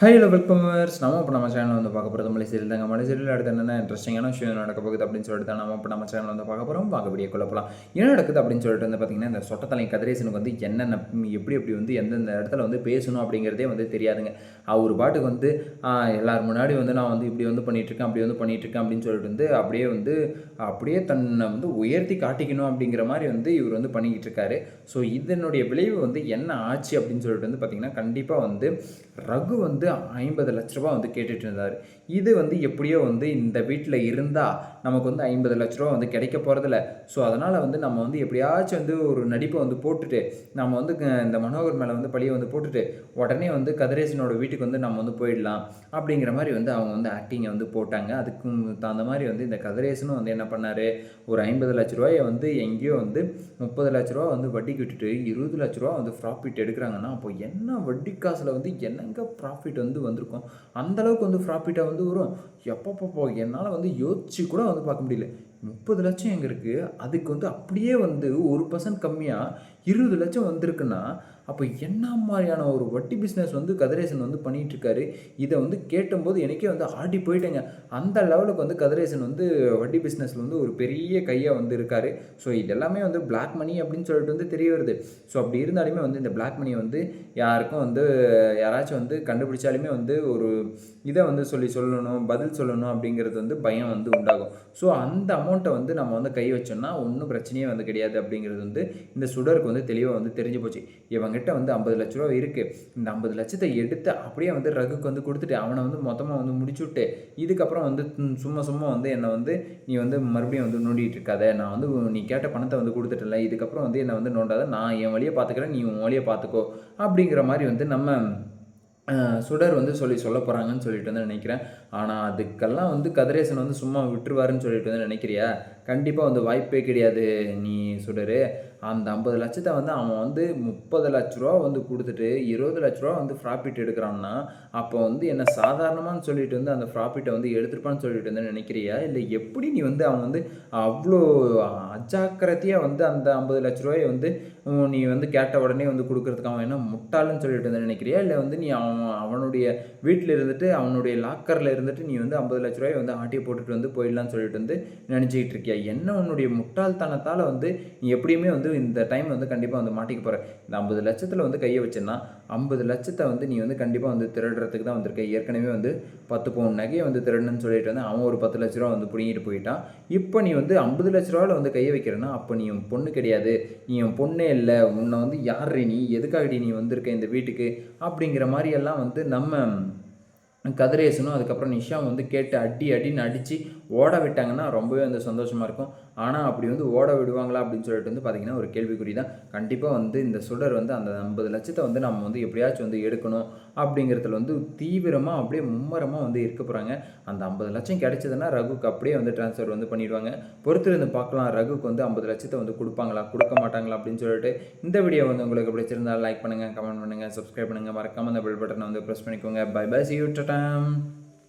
High hello வெல்கமர்ஸ் நம்ம இப்போ நம்ம சேனல் வந்து பார்க்க போகிறது மலை சீரியல் தாங்க மலை சீரியல் அடுத்து என்னென்ன இன்ட்ரெஸ்டிங்கான விஷயம் நடக்க போகுது அப்படின்னு சொல்லிட்டு தான் நம்ம இப்போ நம்ம சேனல் வந்து பார்க்க போகிறோம் பார்க்க வீடியோ குழப்பலாம் என்ன நடக்குது அப்படின்னு சொல்லிட்டு வந்து பார்த்தீங்கன்னா இந்த சொட்டத்தலை கதிரேசனுக்கு வந்து என்னென்ன எப்படி எப்படி வந்து எந்தெந்த இடத்துல வந்து பேசணும் அப்படிங்கிறதே வந்து தெரியாதுங்க. அவர் பாட்டுக்கு வந்து எல்லார் முன்னாடி வந்து நான் வந்து இப்படி வந்து பண்ணிகிட்ருக்கேன் இருக்கேன் அப்படி வந்து பண்ணிகிட்ருக்கேன் இருக்கேன் அப்படின்னு சொல்லிட்டு வந்து அப்படியே வந்து அப்படியே தன்னை வந்து உயர்த்தி காட்டிக்கணும் அப்படிங்கிற மாதிரி வந்து இவர் வந்து பண்ணிக்கிட்டு இருக்காரு. ஸோ இதனுடைய விளைவு வந்து என்ன ஆச்சு அப்படின்னு சொல்லிட்டு வந்து பார்த்திங்கன்னா கண்டிப்பாக வந்து ரகு வந்து ஐம்பது லட்ச ரூபா வந்து கேட்டுட்டு இருந்தார். இது வந்து எப்படியோ வந்து இந்த வீட்டில் இருந்தால் நமக்கு வந்து ஐம்பது லட்ச ரூபா வந்து கிடைக்க போகிறதில்ல ஸோ அதனால் வந்து நம்ம வந்து எப்படியாச்சும் வந்து ஒரு நடிப்பை வந்து போட்டுட்டு நம்ம வந்து க- இந்த மனோகர் மேலே வந்து பழியை வந்து போட்டுட்டு உடனே வந்து கதிரேசனோட வீட்டுக்கு வந்து நம்ம வந்து போயிடலாம். அப்படிங்கிற மாதிரி வந்து அவங்க வந்து ஆக்டிங்கை வந்து போட்டாங்க. அதுக்கு தகுந்த மாதிரி வந்து இந்த கதிரேசனும் வந்து என்ன பண்ணார்? ஒரு ஐம்பது லட்ச ரூபாயை வந்து எங்கேயோ வந்து முப்பது லட்ச ரூபா வந்து வட்டிக்கு விட்டுட்டு இருபது லட்ச ரூபா வந்து ப்ராஃபிட் எடுக்கிறாங்கன்னா அப்போ என்ன வட்டி காசில் வந்து என்னங்க ப்ராஃபிட் வந்து வந்திருக்கும்? அந்தளவுக்கு வந்து ப்ராஃபிட்டாக வந்து வரும் எப்பப்போ என்னால் வந்து யோசிச்சு கூட வந்து பார்க்க முடியல. முப்பது லட்சம் எங்கே இருக்குது அதுக்கு வந்து அப்படியே வந்து ஒரு பர்சன்ட் கம்மியாக இருபது லட்சம் வந்திருக்குன்னா அப்போ என்ன மாதிரியான ஒரு வட்டி பிஸ்னஸ் வந்து கதிரேசன் வந்து பண்ணிகிட்ருக்காரு இதை வந்து கேட்டும்போது எனக்கே வந்து ஆடி போயிட்டேங்க. அந்த லெவலுக்கு வந்து கதிரேசன் வந்து வட்டி பிஸ்னஸில் வந்து ஒரு பெரிய கையாக வந்து இருக்காரு. ஸோ இதெல்லாமே வந்து பிளாக் மணி அப்படின்னு சொல்லிட்டு வந்து தெரிய வருது. ஸோ அப்படி இருந்தாலுமே வந்து இந்த பிளாக் மணியை வந்து யாருக்கும் வந்து யாராச்சும் வந்து கண்டுபிடிச்சாலுமே வந்து ஒரு இதை வந்து சொல்லி சொல்லணும் பதில் சொல்லணும் அப்படிங்கிறது வந்து பயம் வந்து உண்டாகும். ஸோ அந்த அமௌண்ட்டை வந்து நம்ம வந்து கை வச்சோம்னா ஒன்றும் பிரச்சனையே வந்து கிடையாது அப்படிங்கிறது வந்து இந்த சுடருக்கு வந்து தெளிவாக வந்து தெரிஞ்சு போச்சு. இவங்க அவங்ககிட்ட வந்து ஐம்பது லட்ச ரூபா இருக்குது இந்த ஐம்பது லட்சத்தை எடுத்து அப்படியே வந்து ரகுக்கு வந்து கொடுத்துட்டு அவனை வந்து மொத்தமாக வந்து முடிச்சுட்டு இதுக்கப்புறம் வந்து சும்மா சும்மா வந்து என்னை வந்து நீ வந்து மறுபடியும் வந்து நோண்டிகிட்டு இருக்காத. நான் வந்து நீ கேட்ட பணத்தை வந்து கொடுத்துட்டல. இதுக்கப்புறம் வந்து என்னை வந்து நோண்டாத. நான் என் வழியை பார்த்துக்கிறேன். நீ உன் வழியை பார்த்துக்கோ. அப்படிங்கிற மாதிரி வந்து நம்ம சுடர் வந்து சொல்லி சொல்ல போகிறாங்கன்னு சொல்லிட்டு வந்து நினைக்கிறேன். ஆனால் அதுக்கெல்லாம் வந்து கதிரேசன் வந்து சும்மா விட்டுருவாருன்னு சொல்லிட்டு வந்து நினைக்கிறியா? கண்டிப்பாக வந்து வாய்ப்பே கிடையாது நீ சுடர். அந்த ஐம்பது லட்சத்தை வந்து அவன் வந்து முப்பது லட்ச ரூபா வந்து கொடுத்துட்டு இருபது லட்ச ரூபா வந்து ப்ராஃபிட் எடுக்கிறான்னா அப்போ வந்து என்ன சாதாரணமானு சொல்லிட்டு வந்து அந்த ப்ராஃபிட்டை வந்து எடுத்துருப்பான்னு சொல்லிட்டு வந்து நினைக்கிறியா? இல்லை எப்படி நீ வந்து அவன் வந்து அவ்வளோ அஜாக்கிரதையாக வந்து அந்த ஐம்பது லட்ச ரூபாயை வந்து நீ வந்து கேட்ட உடனே வந்து கொடுக்கறதுக்கு அவன் என்ன முட்டாளுன்னு சொல்லிட்டு வந்து நினைக்கிறியா? இல்லை வந்து நீ அவன் அவனுடைய வீட்டில் இருந்துட்டு அவனுடைய லாக்கரில் இருந்துட்டு நீ வந்து ஐம்பது லட்ச ரூபாயை வந்து ஆட்டியை போட்டுட்டு வந்து போயிடலான்னு சொல்லிட்டு வந்து நினச்சிக்கிட்டு இருக்கியா? என்ன உன்னுடைய முட்டாள்தனத்தால் வந்து நீ எப்படியுமே வந்து இந்த டைம் வந்து கண்டிப்பாக வந்து மாட்டிக்க போகிற இந்த ஐம்பது லட்சத்தில் வந்து கையை வச்சேன்னா ஐம்பது லட்சத்தை வந்து நீ வந்து கண்டிப்பாக வந்து திருடுறதுக்கு தான் வந்திருக்க. ஏற்கனவே வந்து பத்து பவுன் நகையை வந்து திருடணும்னு சொல்லிட்டு வந்து அவன் ஒரு பத்து லட்ச ரூபா வந்து பிடிங்கிட்டு போயிட்டான். இப்போ நீ வந்து ஐம்பது லட்ச ரூபாவில் வந்து கையை வைக்கிறேன்னா அப்போ நீ உன் பொண்ணு கிடையாது. நீ உன் பொண்ணே இல்லை. உன்னை வந்து யார் நீ? எதுக்காகடி நீ வந்திருக்க இந்த வீட்டுக்கு? அப்படிங்கிற மாதிரியெல்லாம் வந்து நம்ம கதிரேசனும் அதுக்கப்புறம் நிஷாவும் வந்து கேட்டு அடி அடின்னு அடித்து ஓட விட்டாங்கன்னா ரொம்பவே வந்து சந்தோஷமாக இருக்கும். ஆனால் அப்படி வந்து ஓட விடுவாங்களா அப்படின்னு சொல்லிட்டு வந்து பார்த்திங்கன்னா ஒரு கேள்விக்குறி தான் கண்டிப்பாக வந்து இந்த சுடர் வந்து அந்த ஐம்பது லட்சத்தை வந்து நம்ம வந்து எப்படியாச்சும் வந்து எடுக்கணும் அப்படிங்கிறதுல வந்து தீவிரமாக அப்படியே மும்மரமாக வந்து இருக்க போகிறாங்க அந்த ஐம்பது லட்சம் கிடைச்சதுன்னா ரகுக்கு அப்படியே வந்து ட்ரான்ஸ்ஃபர் வந்து பண்ணிடுவாங்க. பொறுத்திருந்து பார்க்கலாம் ரகுக்கு வந்து ஐம்பது லட்சத்தை வந்து கொடுப்பாங்களா கொடுக்க மாட்டாங்களா அப்படின்னு சொல்லிட்டு இந்த வீடியோ வந்து உங்களுக்கு பிடிச்சிருந்தால் லைக் பண்ணுங்கள் கமெண்ட் பண்ணுங்கள் சப்ஸ்கிரைப் பண்ணுங்கள் மறக்காம அந்த பெல் பட்டனை வந்து ப்ரெஸ் பண்ணிக்கோங்க. பை பை சி யூ டம்